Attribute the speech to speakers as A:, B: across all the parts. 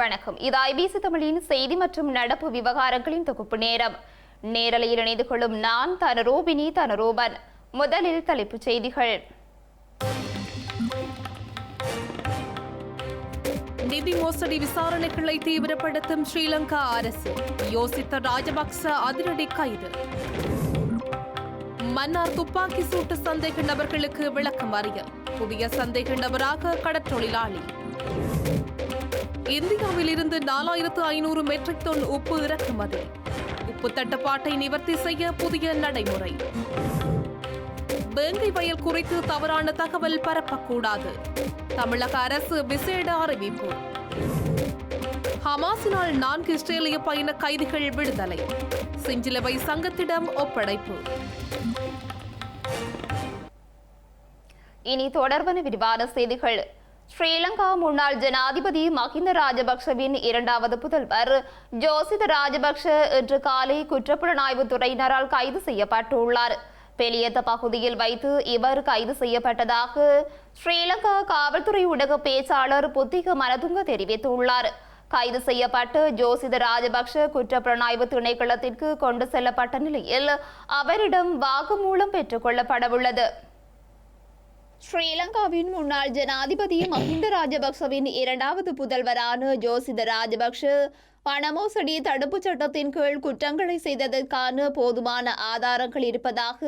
A: வணக்கம். இது ஐபிசி தமிழின் செய்தி மற்றும் நடப்பு விவகாரங்களின் தொகுப்பு நேரம். நேரலையில் இணைந்து கொள்ளும் நான் தனரூபினி தனரூபன். முதலில் தலைப்புச் செய்திகள்.
B: நிதி மோசடி விசாரணைகளை தீவிரப்படுத்தும் ஸ்ரீலங்கா அரசு. யோசித்த ராஜபக்ச அதிரடி கைது. மன்னார் துப்பாக்கி சூட்டு சந்தேக நபர்களுக்கு விளக்கம் அறியல். புதிய சந்தேக நபராக கடற்றொழிலாளி. இந்தியாவில் இருந்து நாலாயிரத்து ஐநூறு மெட்ரிக் டன் உப்பு இறக்குமதி. உப்பு தட்டுப்பாட்டை நிவர்த்தி செய்ய புதிய நடைமுறை. வேங்கை வயல் குறித்து தவறான தகவல் பரப்பக்கூடாது. தமிழக அரசு விசேட அறிவிப்பு. ஹமாஸினால் நான்கு இஸ்ரேலிய பயண கைதிகள் விடுதலை. சிஞ்சிலவை சங்கத்திடம் ஒப்படைப்பு.
A: இனி தொடர்பான விரிவான செய்திகள். ஸ்ரீலங்கா முன்னாள் ஜனாதிபதி மஹிந்த ராஜபக்சவின் இரண்டாவது புதல்வர். ஜோசித ராஜபக்ஷ இன்று காலை குற்றப்புலனாய்வு துறையினரால் கைது செய்யப்பட்டுள்ளார். பெலியத்த பகுதியில் வைத்து இவர் கைது செய்யப்பட்டதாக ஸ்ரீலங்கா காவல்துறை ஊடக பேச்சாளர் புத்திக மனதுங்க தெரிவித்துள்ளார். கைது செய்யப்பட்டு ஜோசித ராஜபக்ஷ குற்றப்புலனாய்வு திணைக்களத்திற்கு கொண்டு செல்லப்பட்ட நிலையில் அவரிடம் வாக்குமூலம் பெற்றுக் கொள்ளப்படவுள்ளது. ஸ்ரீலங்காவின் முன்னாள் ஜனாதிபதி மஹிந்த ராஜபக்சவின் இரண்டாவது புதல்வரான ஜோசித ராஜபக்ஷ பணமோசடி தடுப்புச் சட்டத்தின் கீழ் குற்றங்களை செய்ததற்கான போதுமான ஆதாரங்கள் இருப்பதாக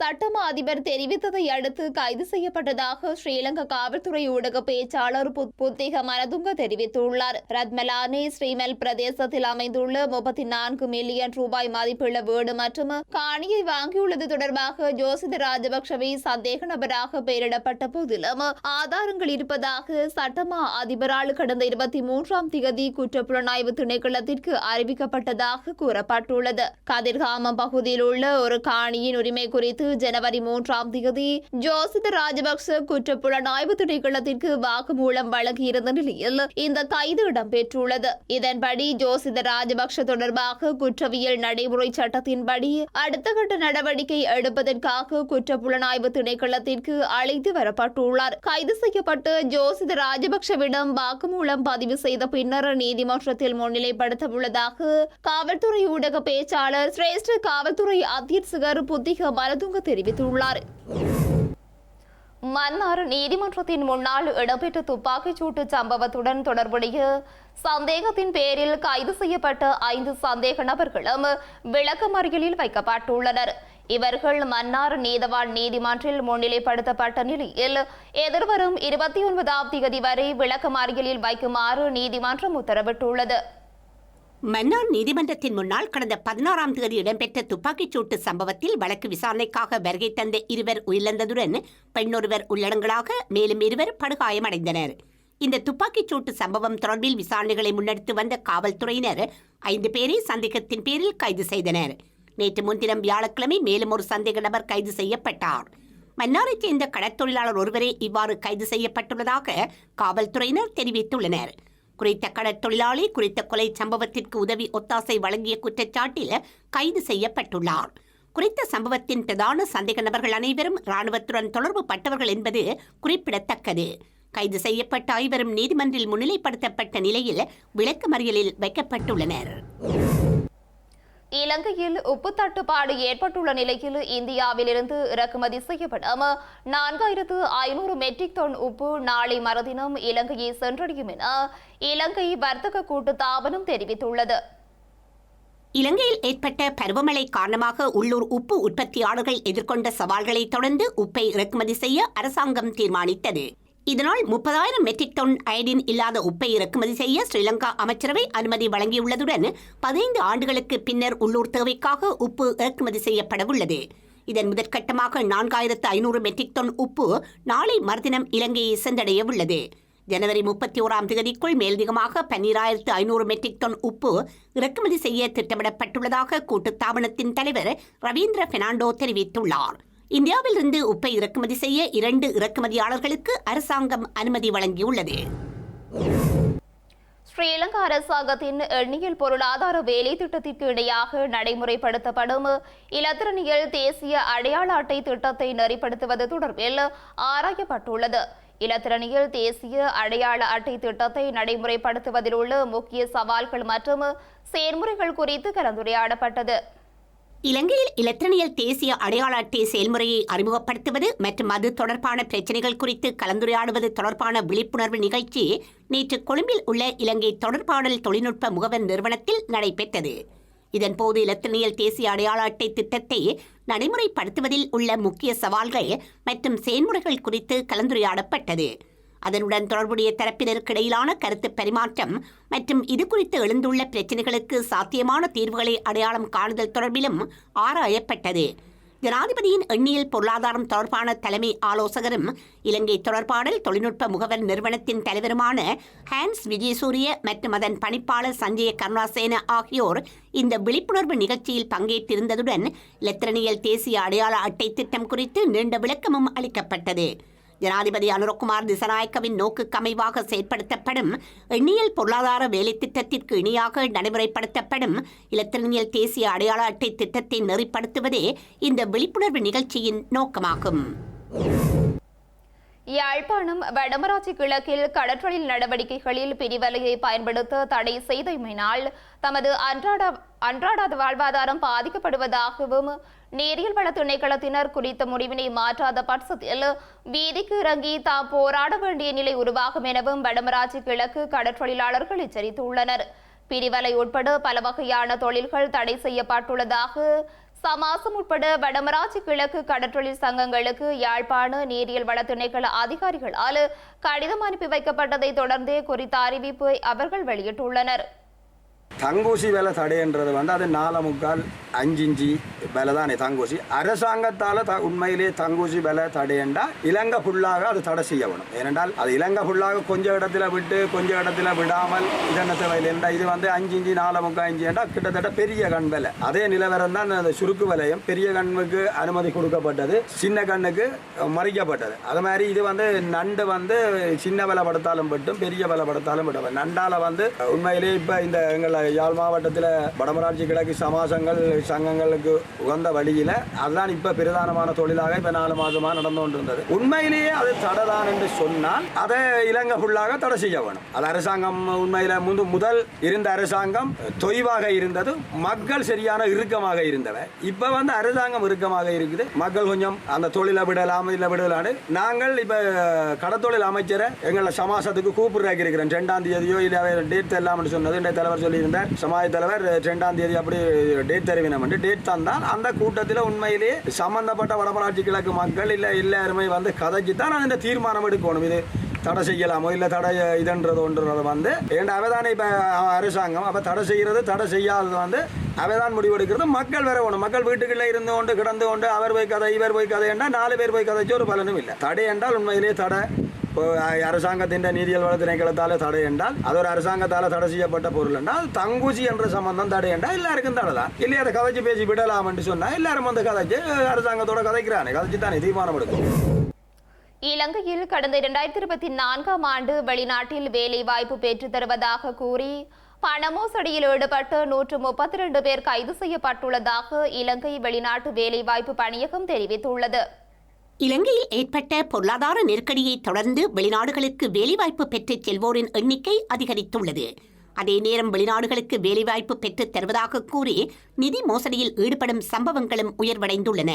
A: சட்டம அதிபர் தெரிவித்ததை அடுத்து கைது செய்யப்பட்டதாக ஸ்ரீலங்கா காவல்துறை ஊடக பேச்சாளர் புத்திக மனதுங்க தெரிவித்துள்ளார். ரத்மலானி ஸ்ரீமல் பிரதேசத்தில் அமைந்துள்ள முப்பத்தி நான்கு மில்லியன் ரூபாய் மதிப்புள்ள வீடு மற்றும் காணியை வாங்கியுள்ளது தொடர்பாக ஜோசித ராஜபக்ஷவை சந்தேக நபராக பெயரிடப்பட்ட போதிலும் ஆதாரங்கள் இருப்பதாக சட்டமா அதிபரால் கடந்த இருபத்தி மூன்றாம் திகதி குற்றப்புலனாய்வு திணைக்களத்திற்கு அறிவிக்கப்பட்டதாக கூறப்பட்டுள்ளது. கதிர்காமம் பகுதியில் உள்ள ஒரு காணியின் உரிமை குறித்து ஜனவரி மூன்றாம் தேதி ஜோசித ராஜபக்ச குற்றப்புலனாய்வு திணைக்களத்திற்கு வாக்குமூலம் வழங்கியிருந்த நிலையில் இந்த கைது இடம்பெற்றுள்ளது. இதன்படி ஜோசித ராஜபக்ஷ தொடர்பாக குற்றவியல் நடைமுறை சட்டத்தின்படி அடுத்த கட்ட நடவடிக்கை எடுப்பதற்காக குற்றப்புலனாய்வு திணைக்களத்திற்கு அழைத்து வரப்பட்டுள்ளார். கைது செய்யப்பட்டு ஜோசித ராஜபக்ஷவிடம் வாக்குமூலம் பதிவு செய்த பின்னர் நீதிமன்றத்தில் முன்னிலைப்படுத்த உள்ளதாக காவல்துறை ஊடக பேச்சாளர் சிரேஷ்ட காவல்துறை அத்தியட்சகர் புத்திக மலதுங்க தெரிவித்துள்ளார். மன்னார் நீதிமன்றத்தின் முன்னால் இடம்பெற்ற துப்பாக்கிச் சூட்டு சம்பவத்துடன் தொடர்புடைய சந்தேகத்தின் பேரில் கைது செய்யப்பட்ட ஐந்து சந்தேக நபர்களும் விளக்கமறியலில் வைக்கப்பட்டுள்ளனர். இவர்கள் மன்னார் நீதவான் நீதிமன்றில் முன்னிலைப்படுத்தப்பட்ட நிலையில் எதிர்வரும் இருபத்தி ஒன்பதாம் தேதி வரை விளக்கமறியலில் வைக்குமாறு நீதிமன்றம் உத்தரவிட்டுள்ளது.
C: மன்னார் நீதிமன்றத்தின் முன்னால் கடந்த பதினாறாம் தேதி இடம்பெற்ற துப்பாக்கிச் சூட்டு சம்பவத்தில் வழக்கு விசாரணைக்காக வருகை தந்த இருவர் உயிரிழந்ததுடன் பெண்ணொருவர் உள்ளடங்களாக மேலும் இருவர் படுகாயமடைந்தனர். இந்த துப்பாக்கிச் சூட்டு சம்பவம் தொடர்பில் விசாரணைகளை முன்னெடுத்து வந்த காவல்துறையினர் ஐந்து பேரை சந்தேகத்தின் பேரில் கைது செய்தனர். நேற்று முன்தினம் வியாழக்கிழமை மேலும் ஒரு சந்தேக நபர் கைது செய்யப்பட்டார். மன்னாரைச் சேர்ந்த கடற்தொழிலாளர் ஒருவரே இவ்வாறு கைது செய்யப்பட்டுள்ளதாக காவல்துறையினர் தெரிவித்துள்ளனர். குறித்த கடற்தொழிலாளி குறித்த கொலை சம்பவத்திற்கு உதவி ஒத்தாசை வழங்கிய குற்றச்சாட்டில் கைது செய்யப்பட்டுள்ளார். குறித்த சம்பவத்தின் பிரதான சந்தேக நபர்கள் அனைவரும் ராணுவத்துடன் தொடர்பு பட்டவர்கள் என்பது குறிப்பிடத்தக்கது. கைது செய்யப்பட்ட ஐவரும் நீதிமன்றில் முன்னிலைப்படுத்தப்பட்ட நிலையில் விளக்கமறியலில் வைக்கப்பட்டுள்ளனர்.
A: இலங்கையில் உப்பு தட்டுப்பாடு ஏற்பட்டுள்ள நிலையில் இந்தியாவிலிருந்து இறக்குமதி செய்யப்படும் நான்காயிரத்து ஐநூறு மெட்ரிக் டன் உப்பு நாளை மறுதினம் இலங்கையை சென்றடையும் என இலங்கை வர்த்தக கூட்டு தாபனம் தெரிவித்துள்ளது.
C: இலங்கையில் ஏற்பட்ட பருவமழை காரணமாக உள்ளூர் உப்பு உற்பத்தியாளர்கள் எதிர்கொண்ட சவால்களை தொடர்ந்து உப்பை இறக்குமதி செய்ய அரசாங்கம் தீர்மானித்தது. இதனால் முப்பதாயிரம் மெட்ரிக் டன் அயடின் இல்லாத உப்பை இறக்குமதி செய்ய ஸ்ரீலங்கா அமைச்சரவை அனுமதி வழங்கியுள்ளதுடன் பதினைந்து ஆண்டுகளுக்கு பின்னர் உள்ளூர் தேவைக்காக உப்பு இறக்குமதி செய்யப்படவுள்ளது. இதன் முதற்கட்டமாக நான்காயிரத்து ஐநூறு மெட்ரிக் டன் உப்பு நாளை மறுதினம் இலங்கையை சென்றடைய உள்ளது ஜனவரி முப்பத்தி ஓராம் தேதிக்குள் மேலதிகமாக பன்னிராயிரத்து ஐநூறு மெட்ரிக் டன் உப்பு இறக்குமதி செய்ய திட்டமிடப்பட்டுள்ளதாக கூட்டுத்தாபனத்தின் தலைவர் ரவீந்திர பெர்னாண்டோ தெரிவித்துள்ளார். இந்தியாவிலிருந்து உப்பை இறக்குமதி செய்ய இரண்டு இறக்குமதியாளர்களுக்கு அரசாங்கம் அனுமதி வழங்கியுள்ளது.
A: ஸ்ரீலங்கா அரசாங்கத்தின் எண்ணியல் பொருளாதார வேலை திட்டத்திற்கு இணையாக நடைமுறைப்படுத்தப்படும் இலத்திரனியல் தேசிய அடையாள அட்டை திட்டத்தை நெறிப்படுத்துவது தொடர்பில் ஆராயப்பட்டுள்ளது. இலத்திரனியல் தேசிய அடையாள அட்டை திட்டத்தை நடைமுறைப்படுத்துவதில் உள்ள முக்கிய சவால்கள் மற்றும் செயல்முறைகள் குறித்து கலந்துரையாடப்பட்டது.
C: இலங்கையில் இலத்திரனியல் தேசிய அடையாள அட்டை செயல்முறையை அறிமுகப்படுத்துவது மற்றும் அது தொடர்பான பிரச்சினைகள் குறித்து கலந்துரையாடுவது தொடர்பான விழிப்புணர்வு நிகழ்ச்சி நேற்று கொழும்பில் உள்ள இலங்கை தொடர்பாடல் தொழில்நுட்ப முகவர் நிறுவனத்தில் நடைபெற்றது. இதன்போது இலத்திரனியல் தேசிய அடையாள அட்டை திட்டத்தை நடைமுறைப்படுத்துவதில் உள்ள முக்கிய சவால்கள் மற்றும் செயல்முறைகள் குறித்து கலந்துரையாடப்பட்டது. அதனுடன் தொடர்புடைய தரப்பினருக்கு இடையிலான கருத்து பரிமாற்றம் மற்றும் இது குறித்து எழுந்துள்ள பிரச்சினைகளுக்கு சாத்தியமான தீர்வுகளை அடையாளம் காணுதல் தொடர்பிலும் ஆராயப்பட்டது. ஜனாதிபதியின் எண்ணியல் பொருளாதாரம் தொடர்பான தலைமை ஆலோசகரும் இலங்கை தொடர்பாடல் தொழில்நுட்ப முகவர் நிறுவனத்தின் தலைவருமான ஹான்ஸ் விஜயசூரிய மற்றும் அதன் பணிப்பாளர் சஞ்சய கருணாசேன ஆகியோர் இந்த விழிப்புணர்வு நிகழ்ச்சியில் பங்கேற்றிருந்ததுடன் இலத்திரனியல் தேசிய அடையாள அட்டை திட்டம் குறித்து நீண்ட விளக்கமும் அளிக்கப்பட்டது. ஜனாதிபதி அனுரகுமார் திசநாயக்கவின் நோக்குக்கு அமைவாக செயற்படுத்தப்படும் எண்ணியல் பொருளாதார வேலை திட்டத்திற்கு இணையாக நடைமுறைப்படுத்தப்படும் இலத்திரனியல் தேசிய அடையாள அட்டை திட்டத்தை நெறிப்படுத்துவதே இந்த விழிப்புணர்வு நிகழ்ச்சியின் நோக்கமாகும்.
A: யாழ்ப்பாணம் வடமராட்சி கிழக்கில் கடற்றொழில் நடவடிக்கைகளில் பிரிவலையை பயன்படுத்த தடை செய்தமையினால் தமது அன்றாட அன்றாட வாழ்வாதாரம் பாதிக்கப்படுவதாகவும் நேரியல் வள திணைக்களத்தினர் குறித்த முடிவினை மாற்றாத பட்சத்தில் வீதிக்கு இறங்கி தாம் போராட வேண்டிய நிலை உருவாகும் எனவும் வடமராட்சி கிழக்கு கடற்றொழிலாளர்கள் எச்சரித்துள்ளனர். பிரிவலை உட்பட பல வகையான தொழில்கள் தடை செய்யப்பட்டுள்ளதாக சமாசம் உட்பட வடமராட்சி கிழக்கு கடற்றொழில் சங்கங்களுக்கு யாழ்ப்பாண நீரியல் வள திணைக்கள அதிகாரிகளால் கடிதம் அனுப்பி வைக்கப்பட்டதை தொடர்ந்தே குறித்த அறிவிப்பை அவர்கள் வெளியிட்டுள்ளனர்.
D: தங்கூசி விலை தடைன்றது வந்து அது நாலு முக்கால் அஞ்சு இஞ்சி விலை தானே தங்கூசி. அரசாங்கத்தால் த உண்மையிலேயே தங்கூசி விலை தடையண்டா இலங்கை ஃபுல்லாக அது தடை செய்ய வேணும் ஏனென்றால் அது இலங்கை ஃபுல்லாக கொஞ்சம் இடத்துல விட்டு கொஞ்சம் இடத்துல விடாமல் இதென்னத்தை வயலேண்டா இது வந்து அஞ்சு இஞ்சி நாலு முக்கால் இஞ்சி என்றால் கிட்டத்தட்ட பெரிய கண் விலை. அதே நிலவரம் தான் அந்த சுருக்கு விலையும். பெரிய கண்ணுக்கு அனுமதி கொடுக்கப்பட்டது சின்ன கண்ணுக்கு மறிக்கப்பட்டது. அது மாதிரி இது வந்து நண்டு வந்து சின்ன விலை படுத்தாலும் பட்டும் பெரிய விலை படுத்தாலும் பட்டும் நண்டால் வந்து உண்மையிலேயே இப்போ இந்த எங்களை யாழ் மாவட்டத்தில் வடமராட்சி கிழக்கு சமாசங்கள் சங்கங்களுக்கு உகந்த வழியில் அதுதான் இப்போ பிரதானமான தொழிலாக இப்போ நாலு மாதமாக நடந்து கொண்டிருந்தது. உண்மையிலேயே அது தடைதான் என்று சொன்னால் அதை இலங்கை ஃபுல்லாக தடை செய்ய வேணும். அது அரசாங்கம் உண்மையில் முந்து முதல் இருந்த அரசாங்கம் தொய்வாக இருந்தது மக்கள் சரியான இறுக்கமாக இருந்தவை. இப்போ வந்து அரசாங்கம் இறுக்கமாக இருக்குது. மக்கள் கொஞ்சம் அந்த தொழிலை விடலாம் இல்லை விடலான்னு. நாங்கள் இப்போ கடத்தொழில் அமைச்சரை எங்களை சமாசத்துக்கு கூப்பிடுறாக்கி இருக்கிறோம். ரெண்டாம் தேதியோ இல்லை டேட் தெரியலாம்னு சொன்னது. என்ற தலைவர் சொல்லியிருந்தார் சமாஜ தலைவர் ரெண்டாம் தேதி அப்படி டேட் தெரிவினம் டேட் தந்தால் அந்த கூட்டத்தில் உண்மையிலேயே சம்பந்தப்பட்ட வடமராட்சி கிழக்கு மக்கள் இல்லை எல்லாருமே வந்து கதைச்சு தான் அந்த தீர்மானம் எடுக்கணும். இது தடை செய்யலாமோ இல்லை தடை இதுன்றது ஒன்றுறது வந்து ஏன்னா அவதானே இப்போ அரசாங்கம் அப்போ தடை செய்கிறது தடை செய்யாதது வந்து அவதான் முடிவெடுக்கிறது மக்கள் வேற ஒன்று மக்கள் வீட்டுக்குள்ளே இருந்து கொண்டு கிடந்து கொண்டு அவர் போய் கதை இவர் போய் கதை என்றால் நாலு பேர் போய் கதைச்சு ஒரு பலனும் இல்லை. தடை என்றால் உண்மையிலேயே தடை. இப்போ அரசாங்கத்தின் நீதியல் வள திணைக்களத்தால் தடை என்றால் அது ஒரு அரசாங்கத்தால் தடை செய்யப்பட்ட பொருள் என்றால் தங்குசி என்ற சம்பந்தம் தடை என்றால் எல்லாருக்கும் தடை தான். இல்லை அதை கதைச்சு பேசி விடலாம் என்று சொன்னால் எல்லாரும் வந்து கதைச்சு அரசாங்கத்தோட கதைக்கிறானே கதைச்சு தானே தீர்மானம் எடுக்கும்.
A: இலங்கையில் கடந்த இரண்டாயிரத்தி இருபத்தி நான்காம் ஆண்டு வெளிநாட்டில் வேலை வாய்ப்பு பெற்றுத் தருவதாக கூறி பண மோசடியில் ஈடுபட்டு நூற்று முப்பத்தி ரெண்டு பேர் கைது செய்யப்பட்டுள்ளதாக இலங்கை வெளிநாட்டு வேலைவாய்ப்பு பணியகம் தெரிவித்துள்ளது.
C: இலங்கையில் ஏற்பட்ட பொருளாதார நெருக்கடியை தொடர்ந்து வெளிநாடுகளுக்கு வேலைவாய்ப்பு பெற்றுச் செல்வோரின் எண்ணிக்கை அதிகரித்துள்ளது. அதே நேரம் வெளிநாடுகளுக்கு வேலைவாய்ப்பு பெற்றுத் தருவதாக கூறி நிதி மோசடியில் ஈடுபடும் சம்பவங்களும் உயர்வடைந்துள்ளன.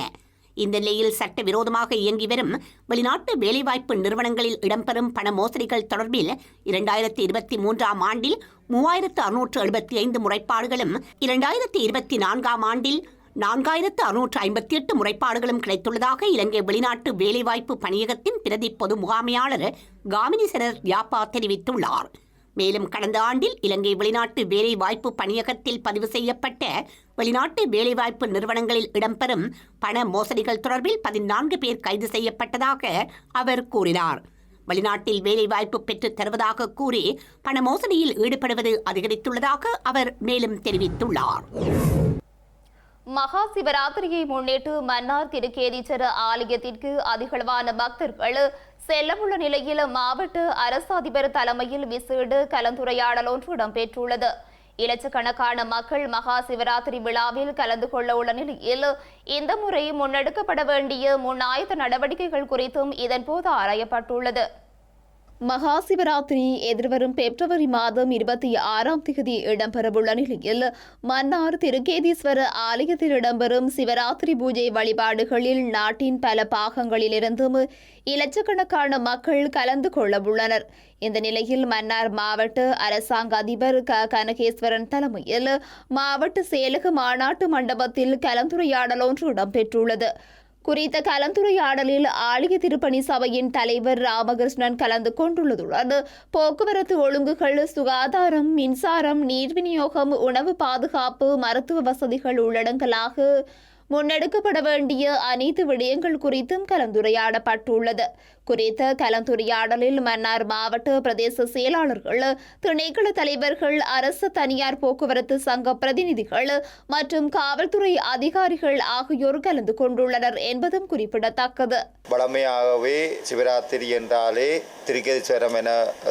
C: இந்த நிலையில் சட்டவிரோதமாக இயங்கி வரும் வெளிநாட்டு வேலைவாய்ப்பு நிறுவனங்களில் இடம்பெறும் பண மோசடிகள் தொடர்பில் இரண்டாயிரத்தி இருபத்தி மூன்றாம் ஆண்டில் மூவாயிரத்து அறுநூற்று எழுபத்தி ஐந்து முறைப்பாடுகளும் இரண்டாயிரத்தி இருபத்தி நான்காம் ஆண்டில் நான்காயிரத்து அறுநூற்று ஐம்பத்தி எட்டு முறைப்பாடுகளும் கிடைத்துள்ளதாக இலங்கை வெளிநாட்டு வேலைவாய்ப்பு பணியகத்தின் பிரதி பொது முகாமையாளர் காமினிசரர் யாப்பா தெரிவித்துள்ளார். மேலும் கடந்த ஆண்டில் இலங்கை வெளிநாட்டு வேலைவாய்ப்பு பணியகத்தில் பதிவு செய்யப்பட்ட வெளிநாட்டு வேலைவாய்ப்பு நிறுவனங்களில் இடம்பெறும் பண மோசடிகள் தொடர்பில் பதினான்கு பேர் கைது செய்யப்பட்டதாக அவர் கூறினார். வெளிநாட்டில் வேலைவாய்ப்பு பெற்றுத் தருவதாக கூறி பண மோசடியில் ஈடுபடுவது அதிகரித்துள்ளதாக அவர் மேலும் தெரிவித்துள்ளார்.
A: மகா சிவராத்திரியை முன்னிட்டு மன்னார் திருக்கேதீச்சர ஆலயத்திற்கு அதிகளவான பக்தர்கள் செல்லவுள்ள நிலையில் மாவட்ட அரசு அதிபர் தலைமையில் விசேட கலந்துரையாடல் ஒன்று இடம்பெற்றுள்ளது. இலட்சக்கணக்கான மக்கள் மகா சிவராத்திரி விழாவில் கலந்து கொள்ள உள்ள நிலையில் இந்த முறை முன்னெடுக்கப்பட வேண்டிய முன்னாயத்த நடவடிக்கைகள் குறித்தும் இதன்போது ஆராயப்பட்டுள்ளது. மகா சிவராத்திரி எதிர்வரும் பிப்ரவரி மாதம் இருபத்தி ஆறாம் தேதி இடம்பெறவுள்ள நிலையில் மன்னார் திருக்கேதீஸ்வர ஆலயத்தில் இடம்பெறும் சிவராத்திரி பூஜை வழிபாடுகளில் நாட்டின் பல பாகங்களிலிருந்தும் இலட்சக்கணக்கான மக்கள் கலந்து கொள்ளவுள்ளனர். இந்த நிலையில் மன்னார் மாவட்ட அரசாங்க அதிபர் க. கனகேஸ்வரன் தலைமையில் மாவட்ட செயலக மாநாட்டு மண்டபத்தில் கலந்துரையாடல் ஒன்று இடம்பெற்றுள்ளது. குறித்த கலந்துரையாடலில் ஆலய திருப்பணி சபையின் தலைவர் ராமகிருஷ்ணன் கலந்து கொண்டுள்ளதுடன் போக்குவரத்து ஒழுங்குகள் சுகாதாரம் மின்சாரம் நீர் விநியோகம் உணவு பாதுகாப்பு மருத்துவ வசதிகள் உள்ளடங்கலாக முன்னெடுக்கப்பட வேண்டிய அனைத்து விடயங்கள் குறித்தும் கலந்துரையாடப்பட்டுள்ளது. குறித்த கலந்துரையாடலில் மன்னார் மாவட்ட பிரதேச செயலாளர்கள் திணைக்கள தலைவர்கள் அரசு தனியார் போக்குவரத்து சங்க பிரதிநிதிகள் மற்றும் காவல்துறை அதிகாரிகள் ஆகியோர் கலந்து கொண்டுள்ளனர் என்பதும் குறிப்பிடத்தக்கது.
E: வளமையாகவே சிவராத்திரி என்றாலே திருக்கேதீஸ்வரம் என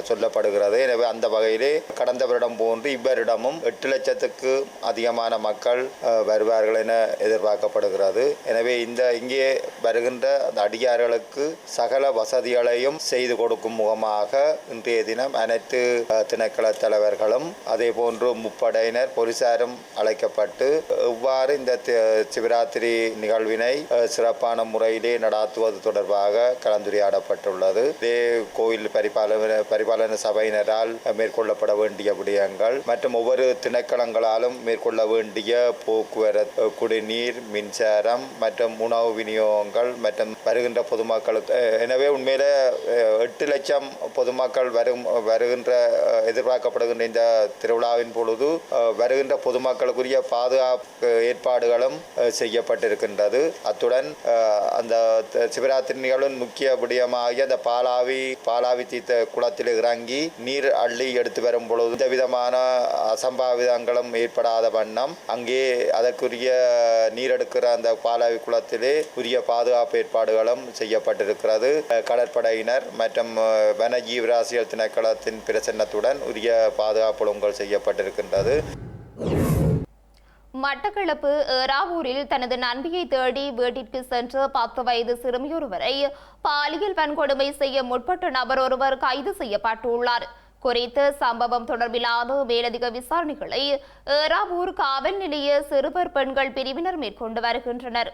E: சொல்லப்படுகிறது. எனவே அந்த வகையிலே கடந்த வருடம் போன்று இவ்வருடமும் எட்டு லட்சத்துக்கு அதிகமான மக்கள் வருவார்கள் என எதிர்பார்க்கப்படுகிறது. எனவே இந்த இங்கே வருகின்ற அந்த அடியார்களுக்கு சகல வசதிகளையும் செய்து கொடுக்கும் முகமாக இன்றைய தினம் அனைத்து திணைக்கள தலைவர்களும் அதே போன்று முப்படையினர் போலீசாரும் அழைக்கப்பட்டு இவ்வாறு இந்த சிவராத்திரி நிகழ்வினை சிறப்பான முறையிலே நடாத்துவது தொடர்பாக கலந்துரையாடப்பட்டுள்ளது. இதே கோயில் பரிபாலன பரிபாலன சபையினரால் மேற்கொள்ளப்பட வேண்டிய விடயங்கள் மற்றும் ஒவ்வொரு திணைக்களங்களாலும் மேற்கொள்ள வேண்டிய போக்குவரத்து குடிநீர் மின்சாரம் மற்றும் உணவு விநியோகங்கள் மற்றும் வருகின்ற பொதுமக்களுக்கு எனவே உண்மையில் எட்டு லட்சம் பொதுமக்கள் வரும் வருகின்ற எதிர்பார்க்கப்படுகின்ற இந்த திருவிழாவின் பொழுது வருகின்ற பொதுமக்களுக்குரிய பாதுகாப்பு ஏற்பாடுகளும் செய்யப்பட்டிருக்கின்றது. அத்துடன் அந்த சிவராத்திரி நிகழ்வின் முக்கிய விடயமாகிய அந்த பாலாவி பாலாவி தீர்த்த குளத்தில் இறங்கி நீர் அள்ளி எடுத்து வரும் பொழுது எந்த விதமான அசம்பாவிதங்களும் ஏற்படாத வண்ணம் அங்கே அதற்குரிய நீர் எடுக்கிற அந்த பாலாவி குளத்திலே உரிய பாதுகாப்பு ஏற்பாடுகளும் செய்யப்பட்டிருக்கிறது. கடற்படையினர் மற்றும் அஹ், திணைக்களத்தின் பிரசன்னத்துடன் உரிய பாதுகாப்பு ஒழுங்குகள் செய்யப்பட்டிருக்கின்றது.
A: மட்டக்களப்பு ஏறாவூரில் தனது நண்பியை தேடி வீட்டிற்கு சென்ற பத்து வயது சிறுமியொருவரை பாலியல் வன்கொடுமை செய்ய முற்பட்ட நபர் ஒருவர் கைது செய்யப்பட்டுள்ளார். குறித்த சம்பவம் தொடர்பிலான மேலதிக விசாரணைகளை ஏறாவூர் காவல் நிலைய சிறுவர் பெண்கள் பிரிவினர் மேற்கொண்டு வருகின்றனர்.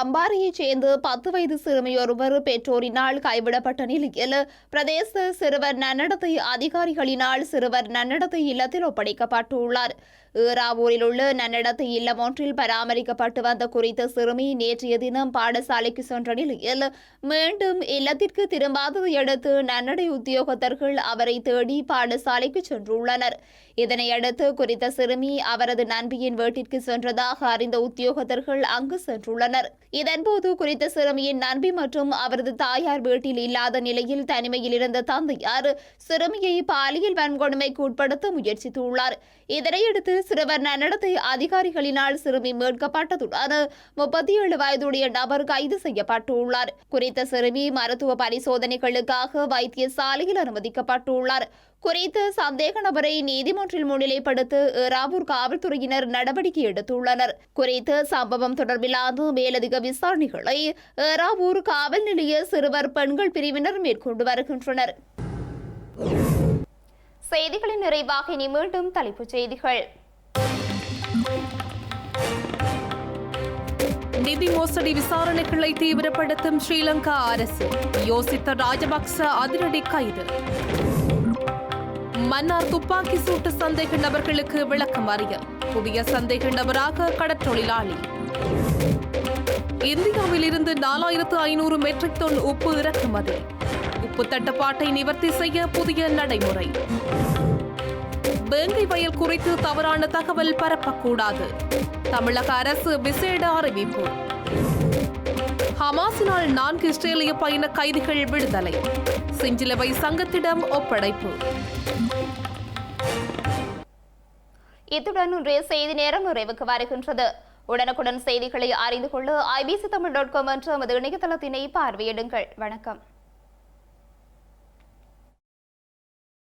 A: அம்பாரியைச் சேர்ந்த பத்து வயது சிறுமியொருவர் பெற்றோரினால் கைவிடப்பட்ட நிலையில் பிரதேச சிறுவர் நன்னடத்தை அதிகாரிகளினால் சிறுவர் நன்னடத்தை இல்லத்தில் ஒப்படைக்கப்பட்டுள்ளார். ஈராவூரில் உள்ள நன்னடத்தை இல்லம் ஒன்றில் பராமரிக்கப்பட்டு வந்த குறித்த சிறுமி நேற்றைய தினம் பாடசாலைக்கு சென்ற நிலையில் மீண்டும் இல்லத்திற்கு திரும்பாததை அடுத்து நன்னடை உத்தியோகத்தர்கள் அவரை தேடி பாடசாலைக்கு சென்றுள்ளனர். இதனையடுத்து குறித்த சிறுமி அவரது நண்பியின் வீட்டிற்கு சென்றதாக அறிந்த உத்தியோகத்தர்கள் அங்கு சென்றுள்ளனர். இதன்போது குறித்த சிறுமியின் நண்பி மற்றும் அவரது தாயார் வீட்டில் இல்லாத நிலையில் தனிமையில் இருந்த தந்தையார் சிறுமியை பாலியல் வன்கொடுமைக்கு உட்படுத்த முயற்சித்துள்ளார். இதனையடுத்து சிறுவர் நடத்தை அதிகாரிகளினால் சிறுமி மீட்கப்பட்டதுடன் முப்பத்தி ஏழு வயதுடைய நபர் கைது செய்யப்பட்டுள்ளார். குறித்த சிறுமி மருத்துவ பரிசோதனைகளுக்காக வைத்தியசாலையில் அனுமதிக்கப்பட்டுள்ளார். குறித்த சந்தேக நபரை நீதிமன்றில் முன்னிலைப்படுத்த ஏராவூர் காவல்துறையினர் நடவடிக்கை எடுத்துள்ளனர். குறித்த சம்பவம் தொடர்பிலான மேலதிக விசாரணைகளை ஏறாவூர் காவல் நிலைய சிறுவர் பெண்கள் பிரிவினர் மேற்கொண்டு வருகின்றனர். செய்திகளின் நிறைவாக இனி மீண்டும் தலைப்புச் செய்திகள்.
B: நிதி மோசடி விசாரணைகளை தீவிரப்படுத்தும் ஸ்ரீலங்கா அரசு. யோசித்த ராஜபக்ச அதிரடி கைது. மன்னார் துப்பாக்கி சூட்டு சந்தேக நபர்களுக்கு விளக்கம் அறியல். புதிய சந்தேக நபராக கடற்றொழிலாளி. இந்தியாவில் இருந்து நாலாயிரத்து ஐநூறு மெட்ரிக் டன் உப்பு இறக்குமதி. உப்பு தட்டுப்பாட்டை நிவர்த்தி செய்ய புதிய நடைமுறை. வேங்கை வயல் குறித்து தவறான தகவல் பரப்பக்கூடாது. தமிழக அரசு விசேட அறிவிப்பு. ஹமாஸினால் நான்கு இஸ்ரேலிய பயண கைதிகள் விடுதலை. செஞ்சிலுவை சங்கத்திடம் ஒப்படைப்பு.
A: இத்துடன் இன்றைய செய்தி நேரம் நிறைவுக்கு வருகின்றது. உடனுக்குடன் செய்திகளை அறிந்து கொள்ள ஐபிசி தமிழ் டாட் காம் என்ற நமது இணையதளத்தினை பார்வையிடுங்கள். வணக்கம்.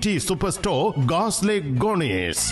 F: T super store காஸ்லே cornice